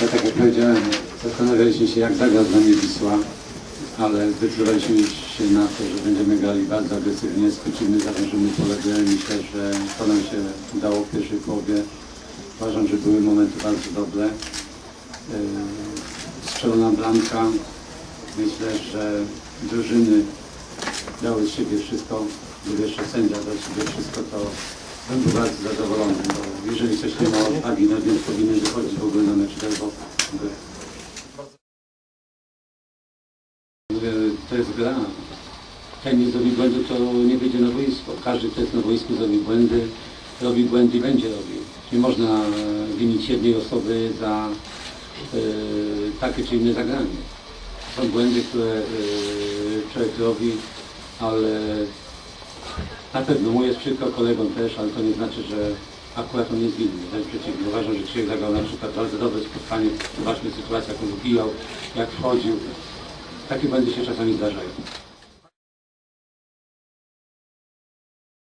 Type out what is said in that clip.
Ja tak jak powiedziałem, zastanawialiśmy się jak zagra z nami Wisła, ale zdecydowaliśmy się na to, że będziemy grali bardzo agresywnie, skrócimy, zawężymy pole gry. Myślę, że to nam się udało w pierwszej połowie. Uważam, że były momenty bardzo dobre. Yy, Strzelona bramka. Myślę, że drużyny dały z siebie wszystko. Gdyby jeszcze sędzia dał z siebie wszystko, to bym był bardzo zadowolony, bo jeżeli coś nie ma odwagi, no więc powinien wychodzić w ogóle na mecz bo Mówię, to jest gra. Ten nie zrobi błędu, to nie wyjdzie na boisko. Każdy, kto jest na boisku, zrobi błędy, robi błędy i będzie robił. Nie można e, winić jednej osoby za e, takie czy inne zagranie. Są błędy, które e, człowiek robi, ale na pewno mu jest przykro, kolegom też, ale to nie znaczy, że akurat on jest winny. Wręcz przeciwnie. Uważam, że Krzysiek zagrał na przykład bardzo dobre spotkanie. Zobaczmy sytuację, jak on wbijał, jak wchodził. Takie błędy się czasami zdarzają.